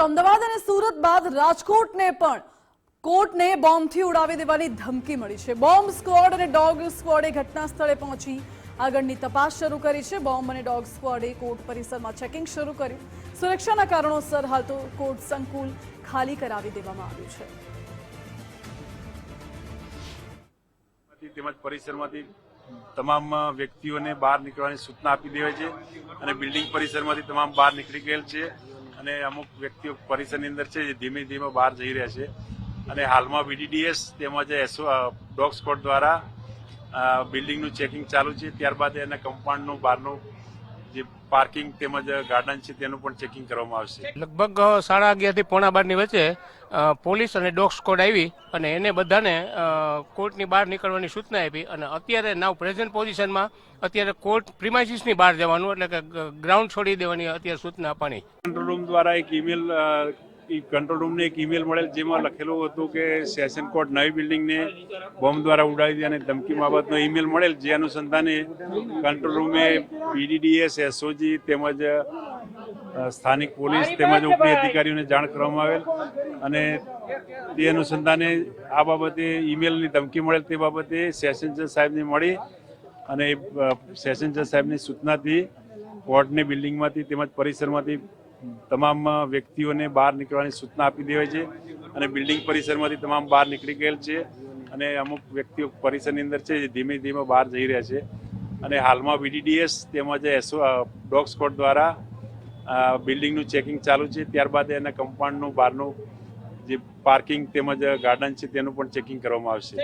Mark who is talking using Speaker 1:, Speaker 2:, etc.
Speaker 1: તો અમદાવાદ અને સુરત બાદ રાજકોટને પણ કોર્ટને બોમ્બથી ઉડાવી દેવાની ધમકી મળી છે. બોમ્બ સ્ક્વોડ અને ડોગ સ્ક્વોડે ઘટના સ્થળે પહોંચી આગળની તપાસ શરૂ કરી છે. બોમ્બ અને ડોગ સ્ક્વોડે કોર્ટ પરિસરમાં ચેકિંગ શરૂ કર્યું. સુરક્ષાના કારણોસર હાલ તો કોર્ટ સંકુલ ખાલી કરાવી દેવામાં આવ્યું છે.
Speaker 2: તેમજ પરિસરમાંથી તમામ વ્યક્તિઓને બહાર નીકળવાની સૂચના આપી દેવાય છે અને બિલ્ડિંગ પરિસરમાંથી તમામ બહાર નીકળી ગયેલ છે. અને અમુક વ્યક્તિઓ પરિસરની અંદર છે જે ધીમે ધીમે બહાર જઈ રહ્યા છે. અને હાલમાં બીડીડીએસ તેમજ એસો ડોગ સ્કોડ દ્વારા બિલ્ડિંગનું ચેકિંગ ચાલુ છે. ત્યારબાદ એના કમ્પાઉન્ડનું બહારનું જે પાર્કિંગ તેમજ ગાર્ડન છે તેનું પણ ચેકિંગ કરવામાં આવશે.
Speaker 3: લગભગ સાડા અગિયારથી પોણા બારની વચ્ચે પોલીસ અને ડોગ સ્કોડ આવી અને એને બધાને કોર્ટની બહાર નીકળવાની સૂચના આપી અને અત્યારે નાવ પ્રેઝન્ટ પોઝિશનમાં અત્યારે કોર્ટ પ્રિમાઇસીસની બહાર જવાનું એટલે કે ગ્રાઉન્ડ છોડી દેવાની અત્યારે સૂચના આપવાની.
Speaker 2: કંટ્રોલ રૂમ દ્વારા એક ઈમેલ કંટ્રોલ રૂમને એક ઈમેલ મળેલ જેમાં લખેલું હતું કે સેશન કોર્ટ નવી બિલ્ડિંગને બોમ્બ દ્વારા ઉડાવી અને ધમકી બાબતનો ઈમેલ મળેલ જે અનુસંધાને કંટ્રોલ રૂમે પીડીડીએસ એસઓજી તેમજ સ્થાનિક પોલીસ તેમજ ઉપરી અધિકારીઓને જાણ કરવામાં આવેલ અને તે અનુસંધાને આ બાબતે ઈમેલની ધમકી મળેલ તે બાબતે સેશન જજ સાહેબને મળી અને સેશન જજ સાહેબની સૂચનાથી કોર્ટની બિલ્ડિંગમાંથી તેમજ પરિસરમાંથી તમામ વ્યક્તિઓને બહાર નીકળવાની સૂચના આપી દેવાય છે અને બિલ્ડિંગ પરિસરમાંથી તમામ બહાર નીકળી ગયેલ છે અને અમુક વ્યક્તિઓ પરિસરની અંદર છે જે ધીમે ધીમે બહાર જઈ રહ્યા છે. અને હાલમાં વીડીડીએસ તેમજ એસો ડોગ સ્કોડ દ્વારા બિલ્ડિંગનું ચેકિંગ ચાલુ છે. ત્યારબાદ એના કમ્પાઉન્ડનું, બહારનું જે પાર્કિંગ તેમજ ગાર્ડન છે તેનું પણ ચેકિંગ કરવામાં આવશે.